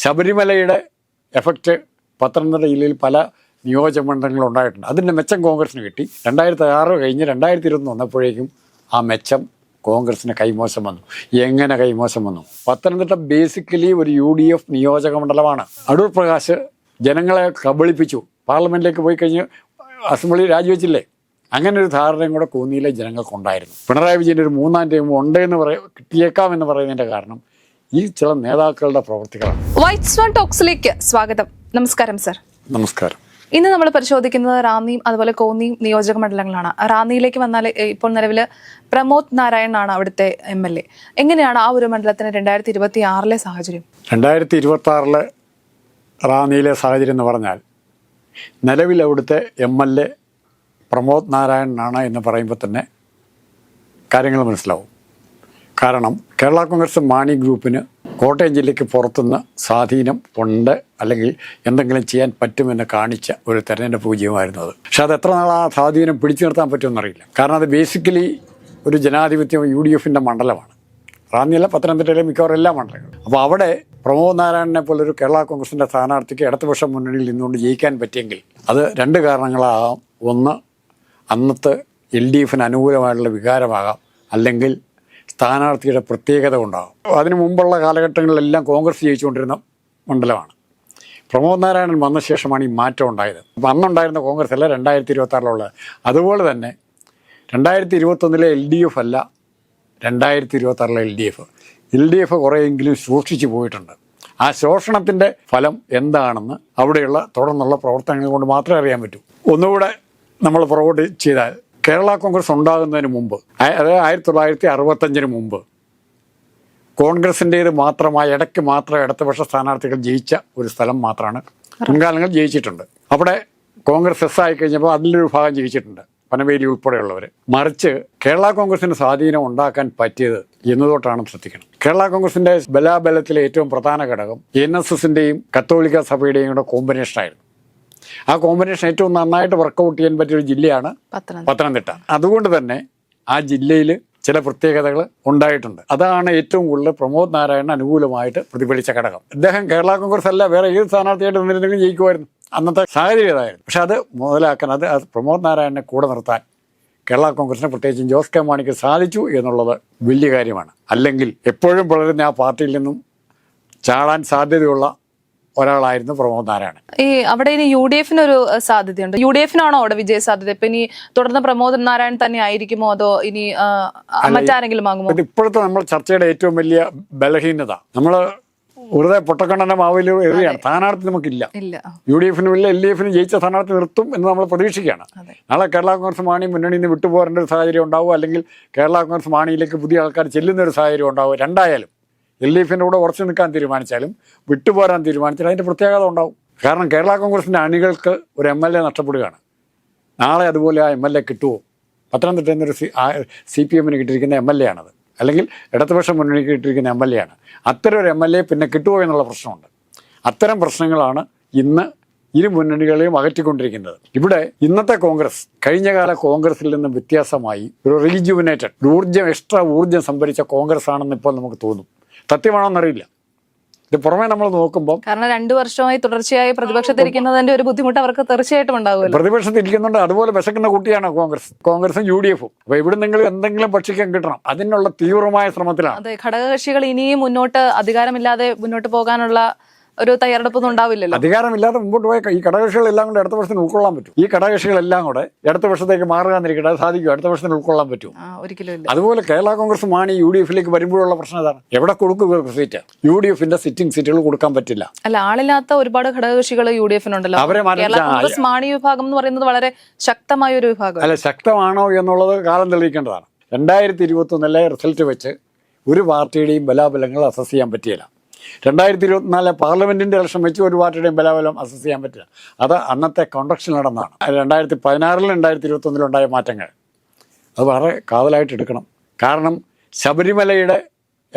ശബരിമലയുടെ എഫക്റ്റ് പത്തനംതിട്ട ജില്ലയിൽ പല നിയോജക മണ്ഡലങ്ങളും ഉണ്ടായിട്ടുണ്ട്. അതിന്റെ മെച്ചം കോൺഗ്രസിന് കിട്ടി. രണ്ടായിരത്തി ആറ് കഴിഞ്ഞ് രണ്ടായിരത്തി ഇരുപത്തി വന്നപ്പോഴേക്കും ആ മെച്ചം കോൺഗ്രസിന് കൈമോശം വന്നു. എങ്ങനെ കൈമോശം വന്നു? പത്തനംതിട്ട ബേസിക്കലി ഒരു യു ഡി എഫ് നിയോജക മണ്ഡലമാണ് അടൂർ പ്രകാശ് ജനങ്ങളെ കബളിപ്പിച്ചു. പാർലമെന്റിലേക്ക് പോയി കഴിഞ്ഞ് അസംബ്ലി രാജിവെച്ചില്ലേ? അങ്ങനെ ഒരു ധാരണയും കൂടെ കോന്നിയിലെ ജനങ്ങൾക്കുണ്ടായിരുന്നു. പിണറായി വിജയന്റെ ഒരു മൂന്നാം ടൈം ഉണ്ട് എന്ന് പറയ കിട്ടിയേക്കാം എന്ന് പറയുന്നതിന്റെ കാരണം ഈ ചില നേതാക്കളുടെ പ്രവർത്തികളാണ്. വൈറ്റ് സ്വാൻ ടോക്സിലേക്ക് സ്വാഗതം. നമസ്കാരം സർ. നമസ്കാരം. ഇന്ന് നമ്മൾ പരിശോധിക്കുന്നത് റാന്നിയും അതുപോലെ കോന്നിയും നിയോജക മണ്ഡലങ്ങളാണ്. റാന്നിയിലേക്ക് വന്നാൽ ഇപ്പോൾ നിലവിൽ പ്രമോദ് നാരായണനാണ് അവിടുത്തെ എം എൽ എ. എങ്ങനെയാണ് ആ ഒരു മണ്ഡലത്തിന് രണ്ടായിരത്തി ഇരുപത്തി ആറിലെ സാഹചര്യം? രണ്ടായിരത്തി ഇരുപത്തി ആറിലെ റാന്നിയിലെ സാഹചര്യം എന്ന് പറഞ്ഞാൽ നിലവിൽ അവിടുത്തെ എം എൽ എ പ്രമോദ് നാരായണനാണ് എന്ന് പറയുമ്പോൾ തന്നെ കാര്യങ്ങൾ മനസ്സിലാവും. കാരണം കേരള കോൺഗ്രസ് മാണി ഗ്രൂപ്പിന് കോട്ടയം ജില്ലയ്ക്ക് പുറത്തുനിന്ന് സ്വാധീനം ഉണ്ട് അല്ലെങ്കിൽ എന്തെങ്കിലും ചെയ്യാൻ പറ്റുമെന്ന് കാണിച്ച ഒരു തെരഞ്ഞെടുപ്പ് വിജയമായിരുന്നു അത്. പക്ഷെ അത് എത്ര നാൾ ആ സ്വാധീനം പിടിച്ചു നിർത്താൻ പറ്റുമെന്നറിയില്ല. കാരണം അത് ബേസിക്കലി ഒരു ജനാധിപത്യം യു ഡി എഫിന്റെ മണ്ഡലമാണ്. റാന്നിയല്ല പത്തനംതിട്ടയിലെ മിക്കവാറും എല്ലാ മണ്ഡലങ്ങളും. അപ്പോൾ അവിടെ പ്രമോദ് നാരായണനെ പോലൊരു കേരള കോൺഗ്രസിന്റെ സ്ഥാനാർത്ഥിക്ക് ഇടതുപക്ഷ മുന്നണിയിൽ നിന്നുകൊണ്ട് ജയിക്കാൻ പറ്റിയെങ്കിൽ അത് രണ്ട് കാരണങ്ങളാകാം. ഒന്ന് അന്നത്തെ എൽ ഡി എഫിന് അനുകൂലമായിട്ടുള്ള വികാരമാകാം. അല്ലെങ്കിൽ സ്ഥാനാർത്ഥിയുടെ പ്രത്യേകത ഉണ്ടാകും അതിനു മുമ്പുള്ള കാലഘട്ടങ്ങളിലെല്ലാം കോൺഗ്രസ് ജയിച്ചുകൊണ്ടിരുന്ന മണ്ഡലമാണ്. പ്രമോദ് നാരായണൻ വന്ന ശേഷമാണ് ഈ മാറ്റം ഉണ്ടായത്. അപ്പം അന്നുണ്ടായിരുന്ന കോൺഗ്രസ് അല്ല രണ്ടായിരത്തി ഇരുപത്തി ആറിലുള്ളത് അതുപോലെ തന്നെ രണ്ടായിരത്തി ഇരുപത്തൊന്നിലെ എൽ ഡി എഫ് അല്ല രണ്ടായിരത്തി ഇരുപത്തി ആറിലെ L D F. L D F കുറേയെങ്കിലും സൂക്ഷിച്ചു പോയിട്ടുണ്ട്. ആ ശോഷണത്തിന്റെ ഫലം എന്താണെന്ന് അവിടെയുള്ള തുടർന്നുള്ള പ്രവർത്തനങ്ങൾ കൊണ്ട് മാത്രമേ അറിയാൻ പറ്റൂ. ഒന്നുകൂടെ നമ്മൾ പുറകോട്ട് ചെയ്താൽ കേരള കോൺഗ്രസ് ഉണ്ടാകുന്നതിന് മുമ്പ് അതായത് ആയിരത്തി തൊള്ളായിരത്തി അറുപത്തഞ്ചിന് മുമ്പ് കോൺഗ്രസിന്റേത് മാത്രമായ ഇടയ്ക്ക് മാത്രം ഇടതുപക്ഷ സ്ഥാനാർത്ഥികൾ ജയിച്ച ഒരു സ്ഥലം മാത്രമാണ് മുൻകാലങ്ങൾ ജയിച്ചിട്ടുണ്ട്. അവിടെ കോൺഗ്രസ് എസ് ആയി കഴിഞ്ഞപ്പോൾ അതിലൊരു ഭാഗം ജയിച്ചിട്ടുണ്ട് പനവേലി ഉൾപ്പെടെയുള്ളവർ മറിച്ച് കേരള കോൺഗ്രസിന് സ്വാധീനം ഉണ്ടാക്കാൻ പറ്റിയത് എന്നതോട്ടാണ് ശ്രദ്ധിക്കണം. കേരള കോൺഗ്രസിന്റെ ബലാബലത്തിലെ ഏറ്റവും പ്രധാന ഘടകം എൻ എസ് എസിന്റെയും കത്തോലിക്ക സഭയുടെയും കൂടെ കോമ്പിനേഷനായിരുന്നു ആ കോമ്പിനേഷൻ ഏറ്റവും നന്നായിട്ട് വർക്കൗട്ട് ചെയ്യാൻ പറ്റിയ ഒരു ജില്ലയാണ് പത്തനംതിട്ട. അതുകൊണ്ട് തന്നെ ആ ജില്ലയിൽ ചില പ്രത്യേകതകൾ ഉണ്ടായിട്ടുണ്ട്. അതാണ് ഏറ്റവും കൂടുതൽ പ്രമോദ് നാരായണൻ അനുകൂലമായിട്ട് പ്രതിഫലിച്ച ഘടകം. അദ്ദേഹം കേരള കോൺഗ്രസ് അല്ല വേറെ ഏത് സ്ഥാനാർത്ഥിയായിട്ട് നിന്നിരുന്നെങ്കിലും ജയിക്കുമായിരുന്നു. അന്നത്തെ സാഹചര്യം ഇതായിരുന്നു. പക്ഷെ അത് മുതലാക്കാൻ അത് അത് പ്രമോദ് നാരായണനെ കൂടെ നിർത്താൻ കേരള കോൺഗ്രസിന് പ്രത്യേകിച്ചും ജോസ് കെ മാണിക്ക് സാധിച്ചു എന്നുള്ളത് വലിയ കാര്യമാണ്. അല്ലെങ്കിൽ എപ്പോഴും വളരുന്ന ആ പാർട്ടിയിൽ നിന്നും ചാടാൻ സാധ്യതയുള്ള ഒരാളായിരുന്നു പ്രമോദ് നാരായണൻ. ഈ അവിടെ ഇനി യു ഡി എഫിന് ഒരു സാധ്യതയുണ്ട്. യു ഡി എഫിനാണോ അവിടെ വിജയ സാധ്യത? ഇപ്പൊ ഇനി തുടർന്ന് പ്രമോദ് നാരായൺ തന്നെ ആയിരിക്കുമോ അതോ ഇനി മറ്റാരെങ്കിലും ആകുമോ? ഇത് ഇപ്പോഴത്തെ നമ്മൾ ചർച്ചയുടെ ഏറ്റവും വലിയ ബലഹീനത. നമ്മൾ വെറുതെ പൊട്ടക്കണ്ണന്റെ മാവിൽ എറിയാണ്. സ്ഥാനാർത്ഥി നമുക്കില്ല. ഇല്ല. യു ഡി എഫിനും ഇല്ല എൽ ഡി എഫിനും ജയിച്ച സ്ഥാനാർത്ഥി നിർത്തും എന്ന് നമ്മൾ പ്രതീക്ഷിക്കുകയാണ്. നാളെ കേരള കോൺഗ്രസ് മാണി മുന്നണിയിൽ നിന്ന് വിട്ടുപോകേണ്ട ഒരു സാഹചര്യം ഉണ്ടാവും. അല്ലെങ്കിൽ കേരള കോൺഗ്രസ് മാണിയിലേക്ക് പുതിയ ആൾക്കാർ ചെല്ലുന്ന ഒരു സാഹചര്യം ഉണ്ടാവും. രണ്ടായാലും എൽ ഡി എഫിന്റെ കൂടെ ഉറച്ചു നിൽക്കാൻ തീരുമാനിച്ചാലും വിട്ടുപോരാൻ തീരുമാനിച്ചാലും അതിന്റെ പ്രത്യേകത ഉണ്ടാവും. കാരണം കേരള കോൺഗ്രസിന്റെ അണികൾക്ക് ഒരു എം എൽ എ നഷ്ടപ്പെടുകയാണ്. നാളെ അതുപോലെ ആ എം എൽ എ കിട്ടുമോ പത്തനംതിട്ട നിന്നൊരു സി സി പി എമ്മിന് കിട്ടിയിരിക്കുന്ന എം എൽ എ ആണത്. അല്ലെങ്കിൽ ഇടതുപക്ഷ മുന്നണിക്ക് കിട്ടിയിരിക്കുന്ന എം എൽ എ ആണ്. അത്തരം ഒരു എം എൽ എ പിന്നെ കിട്ടുമോ എന്നുള്ള പ്രശ്നമുണ്ട്. അത്തരം പ്രശ്നങ്ങളാണ് ഇന്ന് ഇരു മുന്നണികളെയും അകറ്റിക്കൊണ്ടിരിക്കുന്നത്. ഇവിടെ ഇന്നത്തെ കോൺഗ്രസ് കഴിഞ്ഞകാല കോൺഗ്രസിൽ നിന്നും വ്യത്യാസമായി ഒരു റീജുവിനേറ്റഡ് ഊർജം എക്സ്ട്രാ ഊർജം സംഭരിച്ച കോൺഗ്രസ് ആണെന്ന് ഇപ്പോൾ നമുക്ക് തോന്നും. സത്യമാണോന്നറിയില്ല ഇത് പുറമേ നമ്മൾ നോക്കുമ്പോൾ കാരണം രണ്ടു വർഷമായി തുടർച്ചയായി പ്രതിപക്ഷത്തിരിക്കുന്നതിന്റെ ഒരു ബുദ്ധിമുട്ട് അവർക്ക് തീർച്ചയായിട്ടും ഉണ്ടാവും പ്രതിപക്ഷത്തിരിക്കുന്നുണ്ട് അതുപോലെ വിശക്കുന്ന കുട്ടിയാണ് കോൺഗ്രസ്. കോൺഗ്രസും യു ഡി എഫും അപ്പൊ ഇവിടെ നിങ്ങൾ എന്തെങ്കിലും പക്ഷിക്കാൻ കിട്ടണം. അതിനുള്ള തീവ്രമായ ശ്രമത്തിലാണ്. അതെ ഘടകകക്ഷികൾ ഇനിയും മുന്നോട്ട് അധികാരമില്ലാതെ മുന്നോട്ട് പോകാനുള്ള ഒരു തയ്യാറെടുപ്പൊന്നും ഉണ്ടാവില്ലല്ലോ. അധികാരമില്ലാതെ മുമ്പോട്ട് പോയ ഈ ഘടകകക്ഷികളെല്ലാം കൂടെ അടുത്ത വർഷത്തിന് ഉൾക്കൊള്ളാൻ പറ്റും. ഈ ഘടകകക്ഷികളെല്ലാം കൂടെ അടുത്ത വർഷത്തേക്ക് മാറുക എന്നിരിക്കട്ടെ സാധിക്കും അടുത്ത വർഷത്തിന് ഉൾക്കൊള്ളാൻ പറ്റും ഒരിക്കലും അതുപോലെ കേരള കോൺഗ്രസ് മാണി യു ഡി എഫിലേക്ക് വരുമ്പോഴുള്ള പ്രശ്നം ഇതാണ്. എവിടെ കൊടുക്കും ഇവർക്ക് സീറ്റ്? യു ഡി എഫിന്റെ സിറ്റിംഗ് സീറ്റുകൾ കൊടുക്കാൻ പറ്റില്ല. അല്ല ആളില്ലാത്ത ഒരുപാട് ഘടകകക്ഷികൾ യു ഡി എഫിനുണ്ടല്ലോ അവരെ കേരള കോൺഗ്രസ് മാണി വിഭാഗം എന്ന് പറയുന്നത് വളരെ ശക്തമായ ഒരു വിഭാഗം. അല്ല ശക്തമാണോ എന്നുള്ളത് കാലം തെളിയിക്കേണ്ടതാണ്. രണ്ടായിരത്തി ഇരുപത്തൊന്നിലെ റിസൾട്ട് വെച്ച് ഒരു പാർട്ടിയുടെയും ബലാബലങ്ങൾ അസസ് ചെയ്യാൻ പറ്റിയില്ല. രണ്ടായിരത്തി ഇരുപത്തിനാലിലെ പാർലമെന്റിന്റെ ഇലക്ഷൻ വെച്ച് ഒരു പാർട്ടിയുടെയും ബലാബലം അസസ് ചെയ്യാൻ പറ്റില്ല. അത് അന്നത്തെ കോൺട്രക്ഷൻ നടന്നതാണ്. രണ്ടായിരത്തി പതിനാറിലും രണ്ടായിരത്തി ഇരുപത്തൊന്നിലുണ്ടായ മാറ്റങ്ങൾ. അത് വളരെ കാതലായിട്ട് എടുക്കണം. കാരണം ശബരിമലയുടെ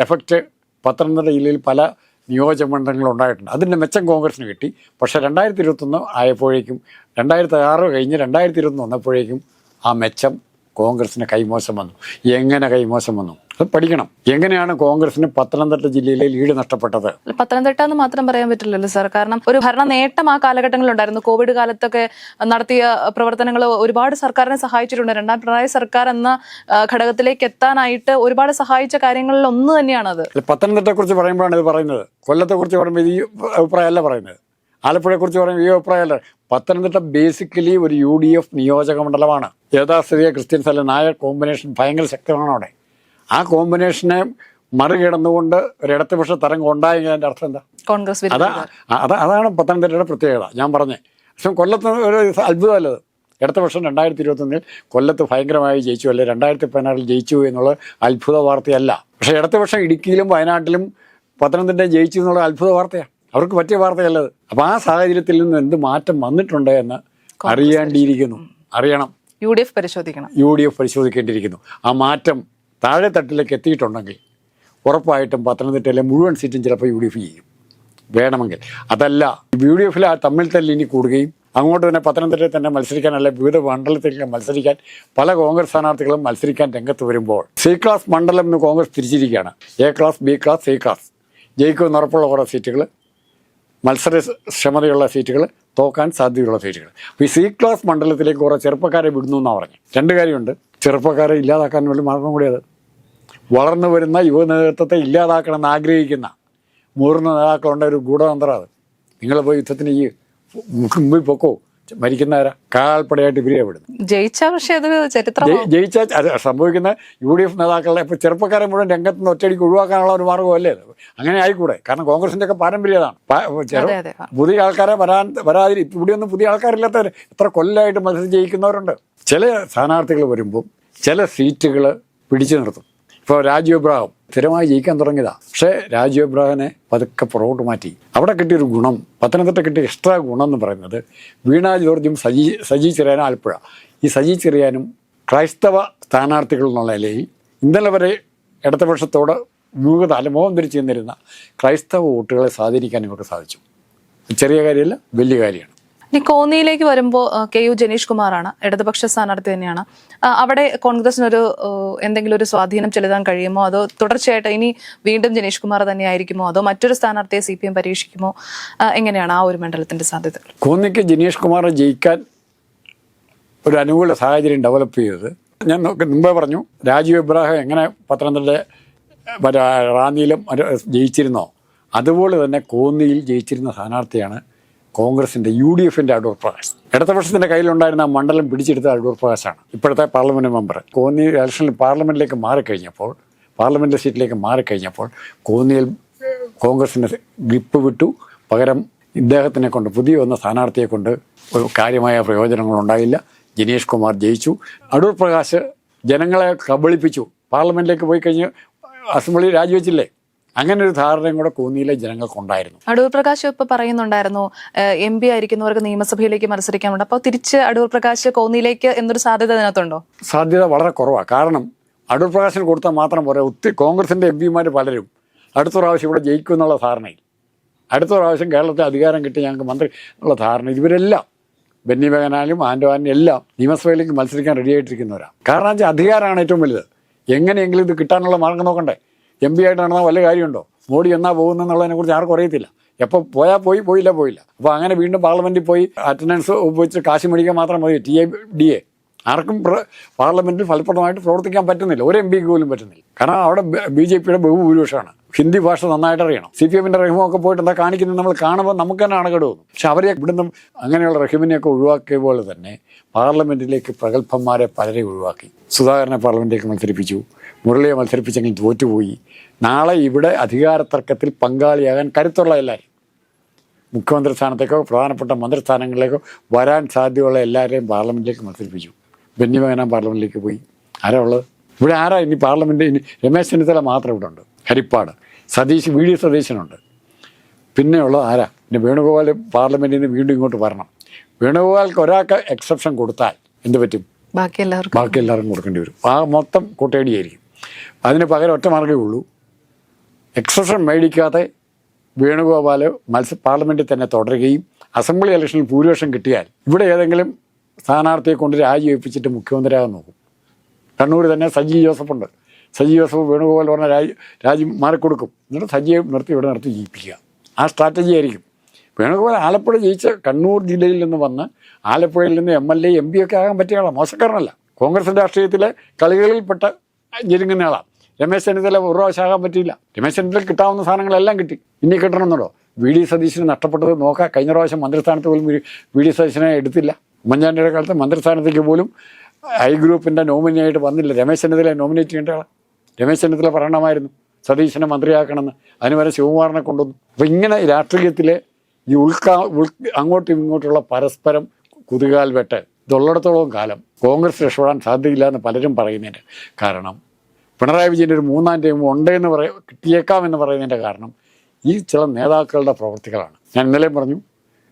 എഫക്റ്റ് പത്തനംതിട്ട ജില്ലയിൽ പല നിയോജകമണ്ഡലങ്ങളും ഉണ്ടായിട്ടുണ്ട്. അതിന്റെ മെച്ചം കോൺഗ്രസിന് കിട്ടി. പക്ഷേ രണ്ടായിരത്തി ഇരുപത്തൊന്ന് ആയപ്പോഴേക്കും രണ്ടായിരത്തി ആറ് കഴിഞ്ഞ് രണ്ടായിരത്തി ഇരുപത്തൊന്ന് വന്നപ്പോഴേക്കും ആ മെച്ചം കോൺഗ്രസിന് കൈമോശം വന്നു. എങ്ങനെ കൈമോശം വന്നു? അത് പഠിക്കണം. എങ്ങനെയാണ് കോൺഗ്രസിന് പത്തനംതിട്ട ജില്ലയിലെ ലീഡ് നഷ്ടപ്പെട്ടത്? പത്തനംതിട്ട എന്ന് മാത്രം പറയാൻ പറ്റില്ലല്ലോ സാർ. കാരണം ഒരു ഭരണ നേട്ടം ആ കാലഘട്ടങ്ങളിലുണ്ടായിരുന്നു കോവിഡ് കാലത്തൊക്കെ നടത്തിയ പ്രവർത്തനങ്ങൾ ഒരുപാട് സർക്കാരിനെ സഹായിച്ചിട്ടുണ്ട്. രണ്ടാം പിണറായി സർക്കാർ എന്ന ഘടകത്തിലേക്ക് എത്താനായിട്ട് ഒരുപാട് സഹായിച്ച കാര്യങ്ങളിൽ ഒന്ന് തന്നെയാണ് അത് പത്തനംതിട്ടയെ കുറിച്ച് പറയുമ്പോഴാണ് ഇത് പറയുന്നത്. കൊല്ലത്തെ കുറിച്ച് പറയുമ്പോൾ ഈ അഭിപ്രായമല്ല പറയുന്നത്. ആലപ്പുഴയെക്കുറിച്ച് പറയുമ്പോൾ ഈ അഭിപ്രായമല്ല. പത്തനംതിട്ട ബേസിക്കലി ഒരു യു ഡി എഫ് നിയോജക മണ്ഡലമാണ്. യഥാസ്ഥിതിക ക്രിസ്ത്യൻസ് അല്ല നായർ കോമ്പിനേഷൻ ഭയങ്കര ശക്തമാണ് അവിടെ. ആ കോമ്പിനേഷനെ മറികടന്നുകൊണ്ട് ഒരു ഇടതുപക്ഷ തരംഗം ഉണ്ടായെങ്കിൽ അതിന്റെ അർത്ഥം എന്താ? കോൺഗ്രസ് അതാ അതാ അതാണ് പത്തനംതിട്ടയുടെ പ്രത്യേകത. ഞാൻ പറഞ്ഞേ പക്ഷെ കൊല്ലത്ത് ഒരു അത്ഭുതമല്ലത്. അടുത്ത വർഷം രണ്ടായിരത്തി ഇരുപത്തൊന്നിൽ കൊല്ലത്ത് ഭയങ്കരമായി ജയിച്ചു അല്ലെ രണ്ടായിരത്തി പതിനാറിൽ ജയിച്ചു എന്നുള്ള അത്ഭുത വാർത്തയല്ല. പക്ഷേ അടുത്ത വർഷം ഇടുക്കിയിലും വയനാട്ടിലും പത്തനംതിട്ട ജയിച്ചു എന്നുള്ള അത്ഭുത വാർത്തയാണ് അവർക്ക് പറ്റിയ വാർത്തയല്ലത്. അപ്പോൾ ആ സാഹചര്യത്തിൽ നിന്ന് എന്ത് മാറ്റം വന്നിട്ടുണ്ട് എന്ന് അറിയേണ്ടിയിരിക്കുന്നു. അറിയണം. യു ഡി എഫ് പരിശോധിക്കണം. യു ഡി എഫ് പരിശോധിക്കേണ്ടിയിരിക്കുന്നു. ആ മാറ്റം താഴെ തട്ടിലേക്ക് എത്തിയിട്ടുണ്ടെങ്കിൽ ഉറപ്പായിട്ടും പത്തനംതിട്ടയിലെ മുഴുവൻ സീറ്റും ചിലപ്പോൾ യു ഡി എഫ് ചെയ്യും വേണമെങ്കിൽ. അതല്ല യു ഡി എഫിൽ ആ തമ്മിൽ തല്ലി ഇനി കൂടുകയും അങ്ങോട്ട് തന്നെ പത്തനംതിട്ടയിൽ തന്നെ മത്സരിക്കാൻ അല്ലെ വിവിധ മണ്ഡലത്തിൽ മത്സരിക്കാൻ പല കോൺഗ്രസ് സ്ഥാനാർത്ഥികളും മത്സരിക്കാൻ രംഗത്ത് വരുമ്പോൾ സി ക്ലാസ് മണ്ഡലം എന്ന് Congress തിരിച്ചിരിക്കുകയാണ്. A class B class C class. ജയിക്കുമെന്ന് ഉറപ്പുള്ള കുറേ സീറ്റുകൾ മത്സര ക്ഷമതയുള്ള സീറ്റുകൾ തോക്കാൻ സാധ്യതയുള്ള സീറ്റുകൾ അപ്പോൾ ഈ സി ക്ലാസ് മണ്ഡലത്തിലേക്ക് കുറേ ചെറുപ്പക്കാരെ വിടുന്നു എന്നാണ് പറഞ്ഞത് രണ്ട് കാര്യമുണ്ട്. ചെറുപ്പക്കാരെ ഇല്ലാതാക്കാൻ വേണ്ടി മാർഗം കൂടിയത്. വളർന്നു വരുന്ന യുവനേതൃത്വത്തെ ഇല്ലാതാക്കണമെന്ന് ആഗ്രഹിക്കുന്ന മുതിർന്ന നേതാക്കളുണ്ട ഒരു ഗൂഢതന്ത്രം അത്. നിങ്ങൾ പോയി യുദ്ധത്തിന് ഈ മുമ്പിൽ പൊക്കോ? മരിക്കുന്നവരാ? കാൽപ്പടയായിട്ട് വിടുന്നു ജയിച്ച പക്ഷേ അതൊരു ചരിത്രം ജയി- ജയിച്ച സംഭവിക്കുന്ന യു ഡി എഫ് നേതാക്കളുടെ ഇപ്പോൾ ചെറുപ്പക്കാരെ മുഴുവൻ രംഗത്ത് നിന്ന് ഒറ്റയടിക്ക് ഒഴിവാക്കാനുള്ള ഒരു മാർഗമല്ലേ അങ്ങനെ ആയിക്കൂടെ? കാരണം കോൺഗ്രസിന്റെ ഒക്കെ പാരമ്പര്യം അതാണ് പ- ചെറു- അതെ അതെ. പുതിയ ആൾക്കാരെ വരാൻ വരാതിരി ഇവിടെയൊന്നും പുതിയ ആൾക്കാരില്ലാത്തവർ എത്ര കൊല്ലമായിട്ട് മത്സരം ജയിക്കുന്നവരുണ്ട്. ചില സ്ഥാനാർത്ഥികൾ വരുമ്പോൾ ചില സീറ്റുകൾ പിടിച്ചു നിർത്തും. ഇപ്പോൾ രാജീവ് എബ്രാഹിം സ്ഥിരമായി ജയിക്കാൻ തുടങ്ങിയതാ. പക്ഷേ രാജീവ് എബ്രാഹിനെ പതുക്കെ പുറകോട്ട് മാറ്റി. അവിടെ കിട്ടിയൊരു ഗുണം പത്തനംതിട്ട കിട്ടിയ എക്സ്ട്രാ ഗുണം എന്ന് പറയുന്നത് വീണ ജോർജും സജി സജി ചെറിയാനും ആലപ്പുഴ. ഈ സജി ചെറിയാനും ക്രൈസ്തവ സ്ഥാനാർത്ഥികൾ എന്നുള്ള നിലയിൽ ഇന്നലെ വരെ ഇടതുപക്ഷത്തോട് വിമുഖത അല്ല മോഹം തിരിച്ചു നിന്നിരുന്ന ക്രൈസ്തവ വോട്ടുകളെ സ്വാധീനിക്കാൻ ഇവർക്ക് സാധിച്ചു. ചെറിയ കാര്യമല്ല വലിയ കാര്യമാണ്. ഇനി കോന്നിയിലേക്ക് വരുമ്പോൾ കെ യു ജനീഷ് കുമാറാണ് ഇടതുപക്ഷ സ്ഥാനാർത്ഥി തന്നെയാണ്. അവിടെ കോൺഗ്രസിനൊരു എന്തെങ്കിലും ഒരു സ്വാധീനം ചെലുത്താൻ കഴിയുമോ? അതോ തുടർച്ചയായിട്ട് ഇനി വീണ്ടും ജനീഷ് കുമാർ തന്നെയായിരിക്കുമോ? അതോ മറ്റൊരു സ്ഥാനാർത്ഥിയെ സി പി എം പരീക്ഷിക്കുമോ? എങ്ങനെയാണ് ആ ഒരു മണ്ഡലത്തിന്റെ സാധ്യത കോന്നിക്ക് ജനീഷ് കുമാർ ജയിക്കാൻ ഒരു അനുകൂല സാഹചര്യം ഡെവലപ്പ് ചെയ്തത്. ഞാൻ മുമ്പേ പറഞ്ഞു രാജീവ് ഇബ്രാഹിം എങ്ങനെ പത്തനംതിട്ട റാന്നിയിലും ജയിച്ചിരുന്നോ? അതുപോലെ തന്നെ കോന്നിയിൽ ജയിച്ചിരുന്ന സ്ഥാനാർത്ഥിയാണ് കോൺഗ്രസിന്റെ യു ഡി എഫിന്റെ അടൂർ പ്രകാശ്. ഇടതുപക്ഷത്തിന്റെ കയ്യിലുണ്ടായിരുന്ന ആ മണ്ഡലം പിടിച്ചെടുത്ത അടൂർ പ്രകാശാണ്. ഇപ്പോഴത്തെ പാർലമെന്റ് മെമ്പർ. കോന്നി ഇലക്ഷനിൽ പാർലമെന്റിലേക്ക് മാറിക്കഴിഞ്ഞപ്പോൾ പാർലമെന്റ് സീറ്റിലേക്ക് മാറിക്കഴിഞ്ഞപ്പോൾ കോന്നിയിൽ കോൺഗ്രസിന് ഗ്രിപ്പ് വിട്ടു. പകരം ഇദ്ദേഹത്തിനെ കൊണ്ട് പുതിയ വന്ന സ്ഥാനാർത്ഥിയെ കൊണ്ട് ഒരു കാര്യമായ പ്രയോജനങ്ങളുണ്ടായില്ല. ജിനേഷ് കുമാർ ജയിച്ചു. അടൂർ പ്രകാശ് ജനങ്ങളെ കബളിപ്പിച്ചു. പാർലമെന്റിലേക്ക് പോയി കഴിഞ്ഞ് അസംബ്ലി രാജിവെച്ചില്ലേ? അങ്ങനെ ഒരു ധാരണയും കൂടെ കോന്നിയിലെ ജനങ്ങൾക്കുണ്ടായിരുന്നു അടൂർ പ്രകാശ് ഇപ്പൊ പറയുന്നുണ്ടായിരുന്നു എം പി ആയിരിക്കുന്നവർക്ക് നിയമസഭയിലേക്ക് മത്സരിക്കാനുണ്ട്. അപ്പോൾ തിരിച്ച് അടൂർ പ്രകാശ് കോന്നിയിലേക്ക് എന്നൊരു സാധ്യത അതിനകത്തുണ്ടോ സാധ്യത വളരെ കുറവാണ് കാരണം അടൂർ പ്രകാശിന് കൊടുത്താൽ മാത്രം പോരാ ഒത്തിരി കോൺഗ്രസിന്റെ എം പിമാർ പലരും അടുത്ത പ്രാവശ്യം ഇവിടെ ജയിക്കും എന്നുള്ള ധാരണയിൽ. അടുത്ത പ്രാവശ്യം കേരളത്തിൽ അധികാരം കിട്ടി ഞങ്ങൾക്ക് മന്ത്രി എന്നുള്ള ധാരണ. ഇവരെല്ലാം ബെന്നി ബെഹനാനും ആൻഡോനും എല്ലാം നിയമസഭയിലേക്ക് മത്സരിക്കാൻ റെഡി ആയിട്ടിരിക്കുന്നവരാണ് കാരണം വെച്ചാൽ അധികാരമാണ് ഏറ്റവും വലുത്. എങ്ങനെയെങ്കിലും ഇത് കിട്ടാനുള്ള മാർഗം നോക്കണ്ടേ? എം പി ആയിട്ട് നടന്നാൽ വല്ല കാര്യമുണ്ടോ? മോഡി എന്നാ പോകുന്നതിനെ കുറിച്ച് ആർക്കും അറിയത്തില്ല. എപ്പോൾ പോയാൽ പോയി പോയില്ല പോയില്ല. അപ്പോൾ അങ്ങനെ വീണ്ടും പാർലമെന്റിൽ പോയി അറ്റൻഡൻസ് ഉപയോഗിച്ച് കാശ് മേടിക്കാൻ മാത്രം മതി ടി എ ഡി എ ആർക്കും പാർലമെന്റിൽ ഫലപ്രദമായിട്ട് പ്രവർത്തിക്കാൻ പറ്റുന്നില്ല. ഒരു എം പിക്ക് പോലും പറ്റുന്നില്ല. കാരണം അവിടെ ബി ജെ പിയുടെ ബഹുഭൂരിപക്ഷമാണ്. ഹിന്ദി ഭാഷ നന്നായിട്ട് അറിയണം. സി പി എമ്മിന്റെ റഹിമൊക്കെ പോയിട്ട് എന്താ കാണിക്കുന്നത്? നമ്മൾ കാണുമ്പോൾ നമുക്ക് തന്നെ അണകട് തോന്നും. പക്ഷെ അവരെ ഇവിടുന്ന് അങ്ങനെയുള്ള റഹിമിനെയൊക്കെ ഒഴിവാക്കിയ പോലെ തന്നെ പാർലമെന്റിലേക്ക് പ്രഗത്ഭന്മാരെ പലരെ ഒഴിവാക്കി. സുധാകരനെ പാർലമെന്റിലേക്ക് മത്സരിപ്പിച്ചു. മുരളിയെ മത്സരിപ്പിച്ചെങ്കിൽ തോറ്റുപോയി. നാളെ ഇവിടെ അധികാര തർക്കത്തിൽ പങ്കാളിയാകാൻ കരുത്തുള്ള എല്ലാവരും മുഖ്യമന്ത്രി സ്ഥാനത്തേക്കോ പ്രധാനപ്പെട്ട മന്ത്രിസ്ഥാനങ്ങളിലേക്കോ വരാൻ സാധ്യതയുള്ള എല്ലാവരെയും പാർലമെന്റിലേക്ക് മത്സരിപ്പിച്ചു. ബെന്നി ബെഹനാൻ പാർലമെന്റിലേക്ക് പോയി. ആരാ ഉള്ളത്? ഇവിടെ ആരാ? ഇനി പാർലമെന്റ് ഇനി രമേശ് ചെന്നിത്തല മാത്രം ഇവിടെ ഉണ്ട്. ഹരിപ്പാട്. സതീശ് വി ഡി സതീശനുണ്ട്. പിന്നെയുള്ളത് ആരാ? പിന്നെ വേണുഗോപാൽ പാർലമെന്റിൽ നിന്ന് വീണ്ടും ഇങ്ങോട്ട് വരണം. വേണുഗോപാൽക്ക് ഒരാൾക്ക് എക്സെപ്ഷൻ കൊടുത്താൽ എന്ത് പറ്റും? ബാക്കി എല്ലാവർക്കും ബാക്കി എല്ലാവർക്കും കൊടുക്കേണ്ടി വരും. ആ മൊത്തം കൂട്ടേടിയായിരിക്കും അതിന് പകരം ഒറ്റ മാർഗമേ ഉള്ളൂ. എക്സെപ്ഷൻ മേടിക്കാതെ വേണുഗോപാൽ മത്സ പാർലമെന്റിൽ തന്നെ തുടരുകയും അസംബ്ലി ഇലക്ഷനിൽ ഭൂരിപക്ഷം കിട്ടിയാൽ ഇവിടെ ഏതെങ്കിലും സ്ഥാനാർത്ഥിയെ കൊണ്ട് രാജിവെപ്പിച്ചിട്ട് മുഖ്യമന്ത്രിയാകാൻ നോക്കും. കണ്ണൂർ തന്നെ സജി ജോസഫുണ്ട്. സജീവ ജോസഫ് വേണുഗോപാൽ പറഞ്ഞ രാജ് രാജ്യം മാറിക്കൊടുക്കും. എന്നിട്ട് സജീവം നിർത്തി ഇവിടെ നിർത്തി ജയിപ്പിക്കുക. ആ സ്ട്രാറ്റജി ആയിരിക്കും. വേണുഗോപാൽ ആലപ്പുഴ ജയിച്ച കണ്ണൂർ ജില്ലയിൽ നിന്ന് വന്ന് ആലപ്പുഴയിൽ നിന്ന് M L A M P ഒക്കെ ആകാൻ പറ്റിയ ആളാണ് മോശക്കാരനല്ല. കോൺഗ്രസ് രാഷ്ട്രീയത്തിലെ കളികളിൽപ്പെട്ട ഞെരുങ്ങുന്ന ആളാണ് രമേശ് ചെന്നിത്തല ഒരു പ്രാവശ്യം ആകാൻ പറ്റിയില്ല. രമേശ് ചെന്നിത്തല കിട്ടാവുന്ന സാധനങ്ങളെല്ലാം കിട്ടി. ഇനി കിട്ടണമെന്നുണ്ടോ? വി ഡി സതീശന് നഷ്ടപ്പെട്ടത് നോക്കാം. കഴിഞ്ഞ പ്രാവശ്യം മന്ത്രിസ്ഥാനത്ത് പോലും വി ഡി സതീശനെ എടുത്തില്ല. ഉമ്മൻചാണ്ടിയുടെ കാലത്ത് മന്ത്രിസ്ഥാനത്തേക്ക് പോലും ഐ ഗ്രൂപ്പിന്റെ നോമിനിയായിട്ട് വന്നില്ല. രമേശ് ചെന്നിത്തല നോമിനേറ്റ് ചെയ്യേണ്ട ആളാണ് രമേശ് ചെന്നിത്തല പറയണമായിരുന്നു. സതീശനെ മന്ത്രിയാക്കണമെന്ന്. അതിനുവരെ ശിവകുമാറിനെ കൊണ്ടുവന്നു. അപ്പം ഇങ്ങനെ രാഷ്ട്രീയത്തിലെ ഈ ഉൾക്കാ ഉൾ അങ്ങോട്ടും ഇങ്ങോട്ടുള്ള പരസ്പരം കുതുകാൽ വെട്ട് ഇതുള്ളിടത്തോളം കാലം കോൺഗ്രസ് രക്ഷപ്പെടാൻ സാധ്യതയില്ല എന്ന് പലരും പറയുന്നതിന്റെ കാരണം. പിണറായി വിജയന്റെ ഒരു മൂന്നാം ടൈം ഉണ്ടെന്ന് പറയ കിട്ടിയേക്കാം എന്ന് പറയുന്നതിന്റെ കാരണം ഈ ചില നേതാക്കളുടെ പ്രവർത്തികളാണ്. ഞാൻ ഇന്നലെയും പറഞ്ഞു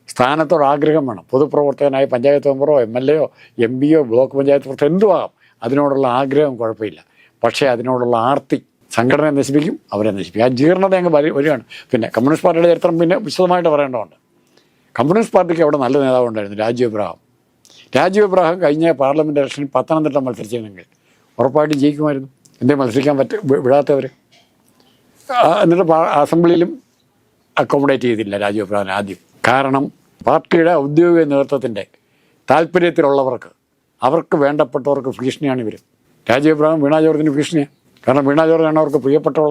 സ്ഥാനത്തോട് ആഗ്രഹം വേണം. പൊതുപ്രവർത്തകനായ പഞ്ചായത്ത് മെമ്പറോ എം എൽ എയോ എം പിയോ ബ്ലോക്ക് പഞ്ചായത്ത് പ്രവർത്തകർ എന്തുമാകാം അതിനോടുള്ള ആഗ്രഹം കുഴപ്പമില്ല. പക്ഷേ അതിനോടുള്ള ആർത്തി സംഘടനയെ നശിപ്പിക്കും അവരെ നശിപ്പിക്കും. ആ ജീർണത അങ്ങ് വരി- വരികയാണ്. പിന്നെ കമ്മ്യൂണിസ്റ്റ് പാർട്ടിയുടെ ചരിത്രം പിന്നെ വിശദമായിട്ട് പറയേണ്ടതുണ്ട്. കമ്മ്യൂണിസ്റ്റ് പാർട്ടിക്ക് അവിടെ നല്ല നേതാവ് ഉണ്ടായിരുന്നു രാജീവ് എബ്രഹാം രാജീവ് എബ്രഹാം കഴിഞ്ഞ പാർലമെന്റ് ഇലക്ഷനിൽ പത്തനംതിട്ട മത്സരിച്ചിരുന്നെങ്കിൽ ഉറപ്പായിട്ടും ജയിക്കുമായിരുന്നു. എന്തേ മത്സരിക്കാൻ പറ്റ വിടാത്തവർ എന്നിട്ട് അസംബ്ലിയിലും അക്കോമഡേറ്റ് ചെയ്തില്ല രാജീവ് ഇബ്രാഹിം ആദ്യം. കാരണം പാർട്ടിയുടെ ഔദ്യോഗിക നേതൃത്വത്തിന്റെ താല്പര്യത്തിലുള്ളവർക്ക് അവർക്ക് വേണ്ടപ്പെട്ടവർക്ക് ഭീഷണിയാണ് ഇവർ രാജീവ് എബ്രഹാം വീണ ജോർജിന് ഭീഷണിയാണ് കാരണം വീണ ജോർജാണ് അവർക്ക് പ്രിയപ്പെട്ടവൾ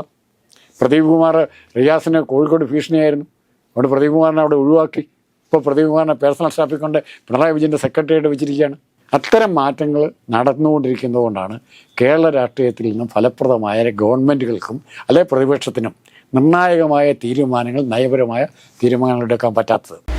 പ്രദീപ് കുമാർ റിയാസിന് കോഴിക്കോട് ഭീഷണിയായിരുന്നു. അതുകൊണ്ട് പ്രദീപ് കുമാറിനെ അവിടെ ഒഴിവാക്കി. ഇപ്പോൾ പ്രദീപ് കുമാറിനെ പേഴ്സണൽ സ്റ്റാഫിൽ കൊണ്ട് പിണറായി വിജയന്റെ സെക്രട്ടറിയായിട്ട് വെച്ചിരിക്കുകയാണ്. അത്തരം മാറ്റങ്ങൾ നടന്നുകൊണ്ടിരിക്കുന്നതുകൊണ്ടാണ് കേരള രാഷ്ട്രീയത്തിൽ നിന്നും ഫലപ്രദമായ ഗവൺമെന്റുകൾക്കും അല്ലെ പ്രതിപക്ഷത്തിനും നിർണായകമായ തീരുമാനങ്ങൾ നയപരമായ തീരുമാനങ്ങൾ എടുക്കാൻ പറ്റാത്തത്.